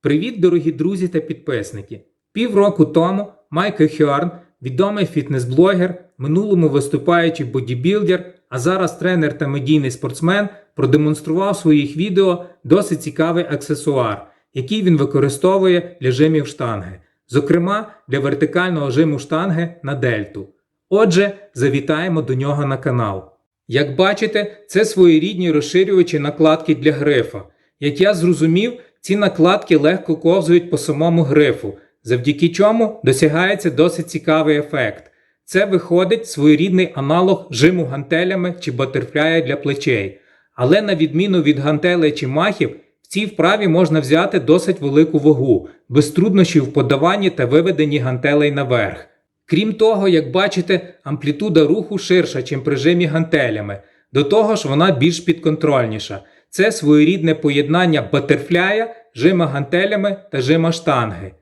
Привіт, дорогі друзі та підписники! Півроку тому Майкл Хьорн, відомий фітнес-блогер, минулому виступаючий бодібілдер, а зараз тренер та медійний спортсмен, продемонстрував в своїх відео досить цікавий аксесуар, який він використовує для жимів штанги, зокрема для вертикального жиму штанги на дельту. Отже, завітаємо до нього на канал. Як бачите, це своєрідні розширювачі накладки для грифа. Як я зрозумів, ці накладки легко ковзують по самому грифу, завдяки чому досягається досить цікавий ефект. Це виходить своєрідний аналог жиму гантелями чи батерфляя для плечей. Але на відміну від гантелей чи махів, в цій вправі можна взяти досить велику вагу, без труднощів в подаванні та виведенні гантелей наверх. Крім того, як бачите, амплітуда руху ширша, ніж при жимі гантелями. До того ж, вона більш підконтрольніша. Це своєрідне поєднання батерфляя, жима гантелями та жима штанги.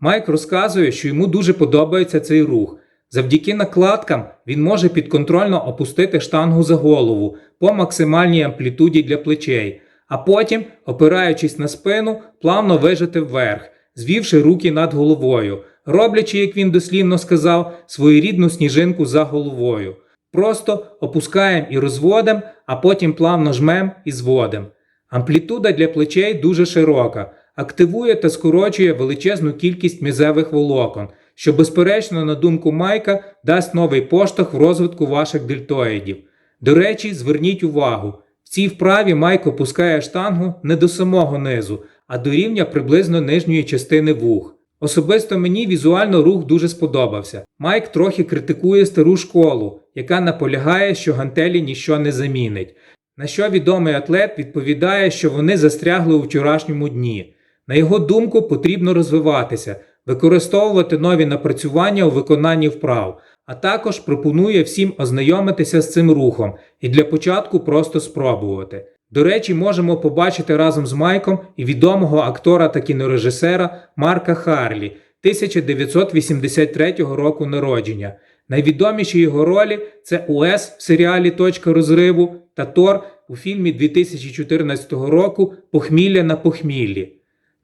Майк розказує, що йому дуже подобається цей рух. Завдяки накладкам він може підконтрольно опустити штангу за голову по максимальній амплітуді для плечей, а потім, опираючись на спину, плавно вижити вверх, звівши руки над головою, роблячи, як він дослівно сказав, своєрідну сніжинку за головою. Просто опускаємо і розводимо, а потім плавно жмем і зводимо. Амплітуда для плечей дуже широка, активує та скорочує величезну кількість мізевих волокон, що, безперечно, на думку Майка, дасть новий поштовх в розвитку ваших дельтоїдів. До речі, зверніть увагу, в цій вправі Майк опускає штангу не до самого низу, а до рівня приблизно нижньої частини вух. Особисто мені візуально рух дуже сподобався. Майк трохи критикує стару школу, яка наполягає, що гантелі ніщо не замінить. На що відомий атлет відповідає, що вони застрягли у вчорашньому дні. На його думку, потрібно розвиватися, використовувати нові напрацювання у виконанні вправ, а також пропонує всім ознайомитися з цим рухом і для початку просто спробувати. До речі, можемо побачити разом з Майком і відомого актора та кінорежисера Марка Харлі 1983 року народження. Найвідоміші його ролі це УС в серіалі Точка розриву та Тор у фільмі 2014 року Похмілля на похміллі.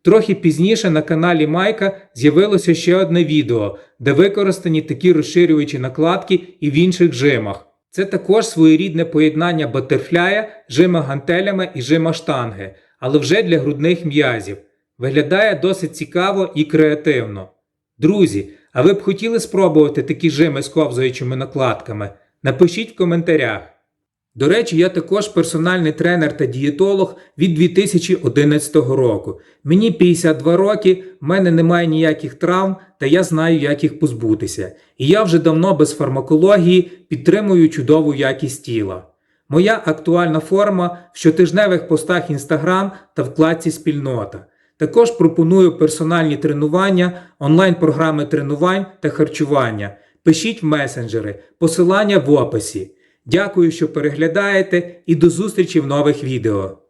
Трохи пізніше на каналі Майка з'явилося ще одне відео, де використані такі розширюючі накладки і в інших жимах. Це також своєрідне поєднання батерфляя, жима гантелями і жима штанги, але вже для грудних м'язів. Виглядає досить цікаво і креативно. Друзі, а ви б хотіли спробувати такі жими з ковзаючими накладками? Напишіть в коментарях. До речі, я також персональний тренер та дієтолог від 2011 року. Мені 52 роки, в мене немає ніяких травм, та я знаю, як їх позбутися. І я вже давно без фармакології підтримую чудову якість тіла. Моя актуальна форма в щотижневих постах Instagram та вкладці спільнота. Також пропоную персональні тренування, онлайн-програми тренувань та харчування. Пишіть в месенджери, посилання в описі. Дякую, що переглядаєте і до зустрічі в нових відео.